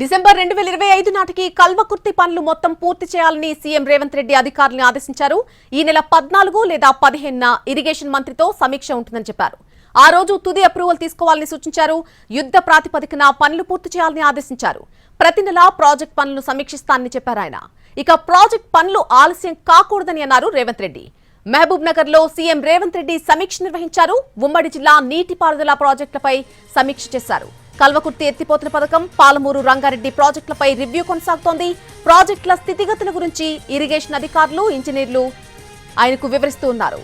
December రెండు వేల ఇరవై ఐదు నాటికి కల్వకుర్తి పనులు మొత్తం పూర్తి చేయాలని సీఎం రేవంత్ రెడ్డి అధికారులను ఆదేశించారు. ఈ నెల పద్నాలుగు లేదా పదిహేనున ఇరిగేషన్ మంత్రితో సమీక్ష ఉంటుందని చెప్పారు. ఆ రోజు తుది అప్రూవల్ తీసుకోవాలని సూచించారు. యుద్ధ ప్రాతిపదికన పనులు పూర్తి చేయాలని ఆదేశించారు. ప్రతి నెల ప్రాజెక్ట్ పనులను సమీక్షిస్తానని చెప్పారు ఆయన. ఇక ప్రాజెక్ట్ పనులు ఆలస్యం కాకూడదని అన్నారు రేవంత్ రెడ్డి. మహబూబ్ నగర్లో సీఎం రేవంత్ రెడ్డి సమీక్ష నిర్వహించారు. ఉమ్మడి జిల్లా నీటిపారుదల ప్రాజెక్టులపై సమీక్ష చేశారు. కల్వకుర్తి ఎత్తిపోతల పథకం పాలమూరు రంగారెడ్డి ప్రాజెక్టులపై రివ్యూ కొనసాగుతోంది. ప్రాజెక్టుల స్థితిగతుల గురించి ఇరిగేషన్ అధికారులు ఇంజనీర్లు ఆయనకు వివరిస్తూ ఉన్నారు.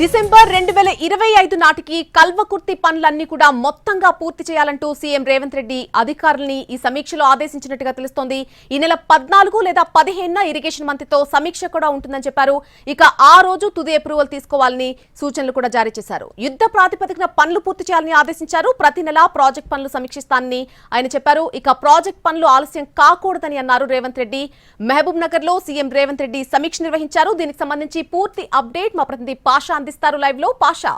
డిసెంబర్ రెండు వేల ఇరవై ఐదు నాటికి కల్వకుర్తి పనులన్నీ కూడా మొత్తంగా పూర్తి చేయాలంటూ సీఎం రేవంత్ రెడ్డి అధికారుల్ని ఈ సమీక్షలో ఆదేశించినట్టుగా తెలుస్తోంది. ఈ నెల పద్నాలుగు లేదా పదిహేనున ఇరిగేషన్ మంత్రితో సమీక్ష కూడా ఉంటుందని చెప్పారు. ఇక ఆ రోజు తుది అప్రూవల్ తీసుకోవాలని సూచనలు కూడా జారీ చేశారు. యుద్ధ ప్రాతిపదికన పనులు పూర్తి చేయాలని ఆదేశించారు. ప్రతి నెల ప్రాజెక్ట్ పనులు సమీక్షిస్తానని ఆయన చెప్పారు. ఇక ప్రాజెక్ట్ పనులు ఆలస్యం కాకూడదని అన్నారు రేవంత్ రెడ్డి. మహబూబ్ నగర్లో సీఎం రేవంత్ రెడ్డి సమీక్ష నిర్వహించారు. దీనికి సంబంధించి పూర్తి అప్డేట్ మా ప్రతినిధి పాషా అందిస్తారు లైవ్లో పాషా.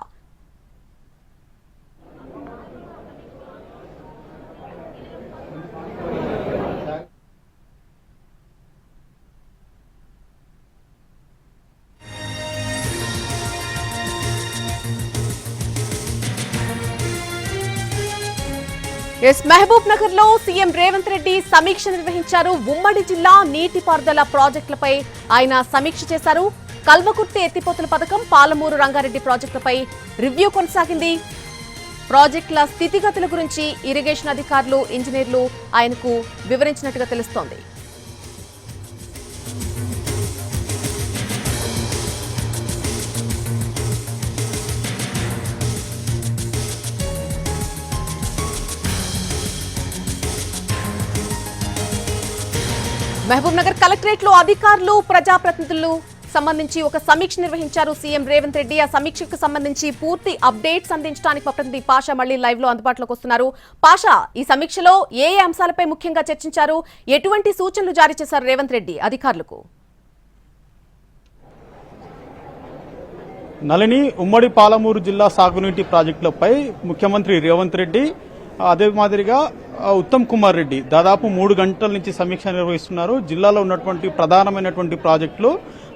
ఎస్ మహబూబ్ నగర్లో సీఎం రేవంత్ రెడ్డి సమీక్ష నిర్వహించారు. ఉమ్మడి జిల్లా నీటిపారుదల ప్రాజెక్టులపై ఆయన సమీక్ష చేశారు. కల్వకుర్తి ఎత్తిపోతుల పథకం పాలమూరు రంగారెడ్డి ప్రాజెక్టులపై రివ్యూ కొనసాగింది. ప్రాజెక్టుల స్థితిగతుల గురించి ఇరిగేషన్ అధికారులు ఇంజనీర్లు ఆయనకు వివరించినట్టుగా తెలుస్తోంది. మహబూబ్ నగర్ కలెక్టరేట్లో అధికారులు ప్రజాప్రతినిధులు సంబంధించి ఒక సమీక్ష నిర్వహించారు సీఎం రేవంత్ రెడ్డి. ఆ సమీక్షకు సంబంధించి పూర్తి అప్డేట్స్ అందించడానికి మా ప్రతినిధి పాషా మళ్ళీ లైవ్లో అందుబాటులోకి వస్తున్నారు. పాషా ఈ సమీక్షలో ఏ ఏ అంశాలపై ముఖ్యంగా చర్చించారు? ఎటువంటి సూచనలు జారీ చేశారు రేవంత్ రెడ్డి అధికారులకు? నలిని ఉమ్మడి పాలమూరు జిల్లా సాగునీటి ప్రాజెక్టులపై ముఖ్యమంత్రి రేవంత్ రెడ్డి అదే మాదిరిగా ఉత్తమ్ కుమార్ రెడ్డి దాదాపు మూడు గంటల నుంచి సమీక్ష నిర్వహిస్తున్నారు. జిల్లాలో ఉన్నటువంటి ప్రధానమైనటువంటి ప్రాజెక్టులు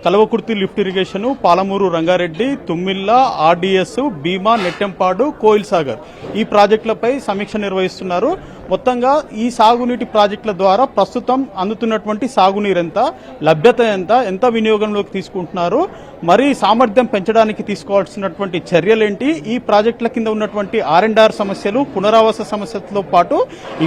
Kalwakurthy lift irrigation Palamuru Rangareddy Tummilla RDS Bhima Nettempadu Koil Sagar ఈ ప్రాజెక్టులపై సమీక్ష నిర్వహిస్తున్నారు. మొత్తంగా ఈ సాగునీటి ప్రాజెక్టుల ద్వారా ప్రస్తుతం అందుతున్నటువంటి సాగునీరు ఎంత లభ్యత ఎంత ఎంత వినియోగంలోకి తీసుకుంటున్నారు మరి సామర్థ్యం పెంచడానికి తీసుకోవాల్సినటువంటి చర్యలేంటి ఈ ప్రాజెక్టుల కింద ఉన్నటువంటి ఆర్ అండ్ ఆర్ సమస్యలు పునరావాస సమస్యలతో పాటు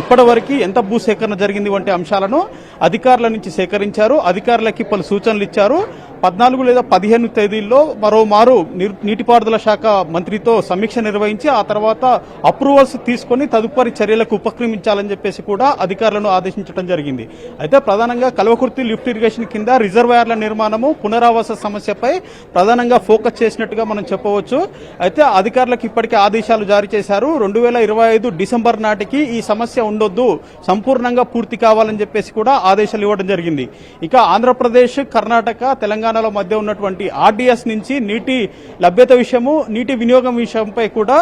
ఇప్పటివరకు ఎంత భూసేకరణ జరిగింది వంటి అంశాలను అధికారుల నుంచి సేకరించారు. అధికారులకి పలు సూచనలు ఇచ్చారు. పద్నాలుగు లేదా పదిహేను తేదీల్లో మరోమారు నీటిపారుదల శాఖ మంత్రితో సమీక్ష నిర్వహించి ఆ తర్వాత అప్రూవల్స్ తీసుకొని తదుపరి చర్యలకు ఉపక్రమించాలని చెప్పేసి కూడా అధికారులను ఆదేశించడం జరిగింది. అయితే ప్రధానంగా కల్వకుర్తి లిఫ్ట్ ఇరిగేషన్ కింద రిజర్వాయర్ల నిర్మాణము పునరావాస సమస్యపై ప్రధానంగా ఫోకస్ చేసినట్టుగా మనం చెప్పవచ్చు. అయితే అధికారులకు ఇప్పటికే ఆదేశాలు జారీ చేశారు. రెండు వేల ఇరవై ఐదు డిసెంబర్ నాటికి ఈ సమస్య ఉండొద్దు సంపూర్ణంగా పూర్తి కావాలని చెప్పేసి కూడా ఆదేశాలు ఇవ్వడం జరిగింది. ఇక ఆంధ్రప్రదేశ్ కర్ణాటక తెలంగాణ తెలంగాణలో మధ్య ఉన్నటువంటి ఆర్డీఎస్ నుంచి నీటి లభ్యత విషయము నీటి వినియోగం విషయంపై కూడా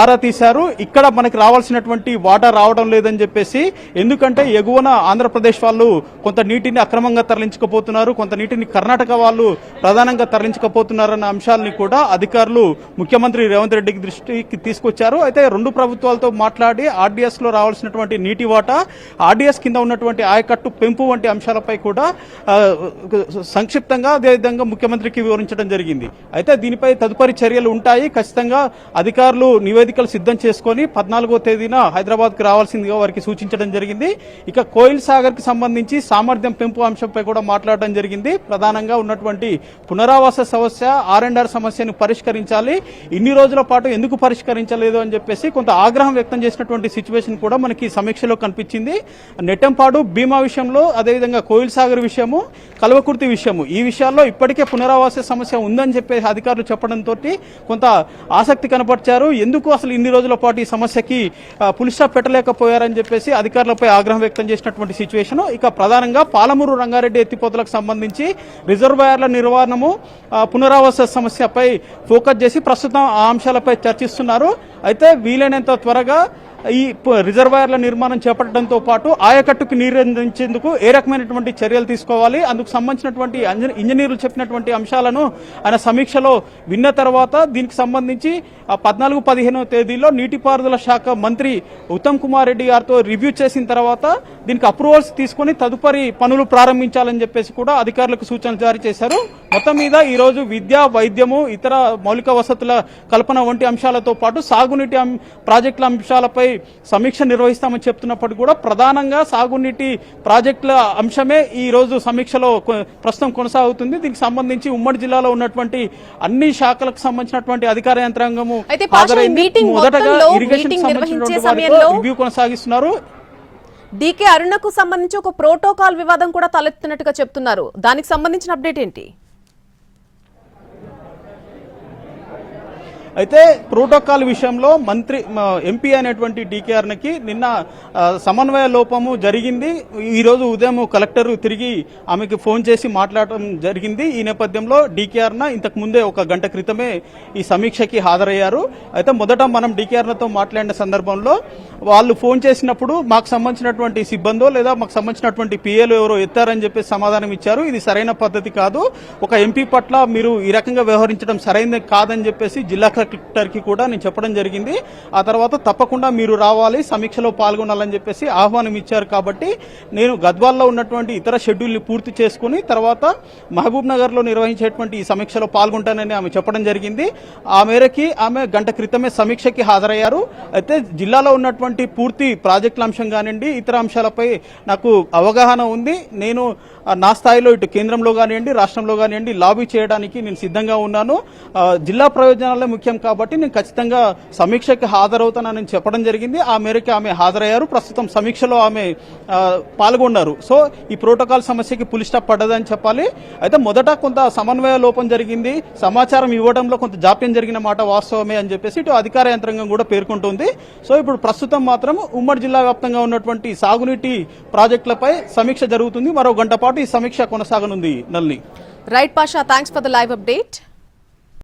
ఆరా తీశారు. ఇక్కడ మనకి రావాల్సినటువంటి వాటర్ రావడం లేదని చెప్పేసి ఎందుకంటే ఎగువన ఆంధ్రప్రదేశ్ వాళ్ళు కొంత నీటిని అక్రమంగా తరలించకపోతున్నారు కొంత నీటిని కర్ణాటక వాళ్ళు ప్రధానంగా తరలించకపోతున్నారన్న అంశాలని కూడా అధికారులు ముఖ్యమంత్రి రేవంత్ రెడ్డికి దృష్టికి తీసుకొచ్చారు. అయితే రెండు ప్రభుత్వాలతో మాట్లాడి ఆర్డీఎస్లో రావాల్సినటువంటి నీటి వాటా ఆర్డీఎస్ కింద ఉన్నటువంటి ఆయకట్టు పెంపు వంటి అంశాలపై కూడా సంక్షిప్తంగా అదేవిధంగా ముఖ్యమంత్రికి వివరించడం జరిగింది. అయితే దీనిపై తదుపరి చర్యలు ఉంటాయి. ఖచ్చితంగా అధికారులు నివేదికలు సిద్ధం చేసుకొని పద్నాలుగో తేదీన హైదరాబాద్కు రావాల్సిందిగా వారికి సూచించడం జరిగింది. ఇక కోయిల్ సాగర్కి సంబంధించి సామర్థ్యం పెంపు అంశంపై కూడా మాట్లాడడం జరిగింది. ప్రధానంగా ఉన్నటువంటి పునరావాస సమస్య ఆర్ అండ్ ఆర్ సమస్యను పరిష్కరించాలి. ఇన్ని రోజుల పాటు ఎందుకు పరిష్కరించలేదు అని చెప్పేసి కొంత ఆగ్రహం వ్యక్తం చేసినటువంటి సిచ్యువేషన్ కూడా మనకి సమీక్షలో కనిపించింది. నెట్టంపాడు భీమా విషయంలో అదేవిధంగా కోయిల్ సాగర్ విషయము కల్వకుర్తి విషయము ఈ విషయం ప్రదేశాల్లో ఇప్పటికే పునరావాస సమస్య ఉందని చెప్పేసి అధికారులు చెప్పడంతో కొంత ఆసక్తి కనపరిచారు. ఎందుకు అసలు ఇన్ని రోజుల పాటు ఈ సమస్యకి పులి పెట్టలేకపోయారని చెప్పేసి అధికారులపై ఆగ్రహం వ్యక్తం చేసినటువంటి సిచ్యువేషన్ ఇక ప్రధానంగా పాలమూరు రంగారెడ్డి ఎత్తిపోతలకు సంబంధించి రిజర్వాయర్ల నిర్వహణము పునరావాస సమస్యపై ఫోకస్ చేసి ప్రస్తుతం ఆ అంశాలపై చర్చిస్తున్నారు. అయితే వీలైనంత త్వరగా ఈ రిజర్వాయర్ల నిర్మాణం చేపట్టడంతో పాటు ఆయకట్టుకు నీరు అందించేందుకు ఏ రకమైనటువంటి చర్యలు తీసుకోవాలి? అందుకు సంబంధించినటువంటి ఇంజనీర్లు చెప్పినటువంటి అంశాలను ఆయన సమీక్షలో విన్న తర్వాత దీనికి సంబంధించి పద్నాలుగు పదిహేనవ తేదీలో నీటిపారుదల శాఖ మంత్రి ఉత్తమ్ కుమార్ రెడ్డి గారితో రివ్యూ చేసిన తర్వాత దీనికి అప్రూవల్స్ తీసుకొని తదుపరి పనులు ప్రారంభించాలని చెప్పేసి కూడా అధికారులకు సూచనలు జారీ చేశారు. మొత్తం మీద ఈ రోజు విద్య వైద్యము ఇతర మౌలిక వసతుల కల్పన వంటి అంశాలతో పాటు సాగునీటి అం- ప్రాజెక్టుల అంశాలపై సమీక్ష నిర్వహిస్తామని చెప్తున్నప్పటికీ కూడా ప్రధానంగా సాగునీటి ప్రాజెక్టుల అంశమే ఈ రోజు సమీక్షలో ప్రస్తుతం కొనసాగుతుంది. దీనికి సంబంధించి ఉమ్మడి జిల్లాలో ఉన్నటువంటి అన్ని శాఖలకు సంబంధించినటువంటి అధికార యంత్రాంగము మొదటగా ఇరిగేషన్ రివ్యూ కొనసాగిస్తున్నారు. డీకే అరుణకు సంబంధించి ఒక ప్రోటోకాల్ వివాదం కూడా తలెత్తున్నట్టుగా చెప్తున్నారు. దానికి సంబంధించిన అప్డేట్ ఏంటి? అయితే ప్రోటోకాల్ విషయంలో మంత్రి ఎంపీ అయినటువంటి డీకేఆర్కి నిన్న సమన్వయ లోపము జరిగింది. ఈరోజు ఉదయం కలెక్టర్ తిరిగి ఆమెకి ఫోన్ చేసి మాట్లాడటం జరిగింది. ఈ నేపథ్యంలో డీకేఆర్న ఇంతకు ముందే ఒక గంట క్రితమే ఈ సమీక్షకి హాజరయ్యారు. అయితే మొదట మనం డీకేఆర్నతో మాట్లాడిన సందర్భంలో వాళ్ళు ఫోన్ చేసినప్పుడు మాకు సంబంధించినటువంటి సిబ్బందో లేదా మాకు సంబంధించినటువంటి పిఏలు ఎవరో ఎత్తారని చెప్పేసి సమాధానం ఇచ్చారు. ఇది సరైన పద్ధతి కాదు. ఒక ఎంపీ పట్ల మీరు ఈ రకంగా వ్యవహరించడం సరైనది కాదని చెప్పేసి జిల్లా కలెక్టర్కి కూడా నేను చెప్పడం జరిగింది. ఆ తర్వాత తప్పకుండా మీరు రావాలి సమీక్షలో పాల్గొనాలని చెప్పేసి ఆహ్వానం ఇచ్చారు కాబట్టి నేను గద్వాల్లో ఉన్నటువంటి ఇతర షెడ్యూల్ని పూర్తి చేసుకుని తర్వాత మహబూబ్ నగర్లో నిర్వహించేటువంటి ఈ సమీక్షలో పాల్గొంటానని ఆమె చెప్పడం జరిగింది. ఆ మేరకి ఆమె గంట క్రితమే సమీక్షకి హాజరయ్యారు. అయితే జిల్లాలో ఉన్నటువంటి పూర్తి ప్రాజెక్టుల అంశం కానివ్వండి ఇతర అంశాలపై నాకు అవగాహన ఉంది. నేను నా స్థాయిలో ఇటు కేంద్రంలో కానివ్వండి రాష్ట్రంలో కానివ్వండి లాబీ చేయడానికి నేను సిద్ధంగా ఉన్నాను. జిల్లా ప్రయోజనాలే ముఖ్యం కాబట్టి నేను ఖచ్చితంగా సమీక్షకి హాజరవుతానని చెప్పడం జరిగింది. ఆ మేరకు ఆమె హాజరయ్యారు. ప్రస్తుతం సమీక్షలో ఆమె పాల్గొన్నారు. సో ఈ ప్రోటోకాల్ సమస్యకి పులి స్టాప్ పడ్డదని చెప్పాలి. అయితే మొదట కొంత సమన్వయ లోపం జరిగింది. సమాచారం ఇవ్వడంలో కొంత జాప్యం జరిగిన మాట వాస్తవమే అని చెప్పేసి ఇటు అధికార యంత్రాంగం కూడా పేర్కొంటుంది. సో ఇప్పుడు ప్రస్తుతం మాత్రం ఉమ్మడి జిల్లా వ్యాప్తంగా ఉన్నటువంటి సాగునీటి ప్రాజెక్టులపై సమీక్ష జరుగుతుంది. మరో గంట పాటు ఈ సమీక్ష కొనసాగనుంది నల్లి. Right Pasha thanks for the live update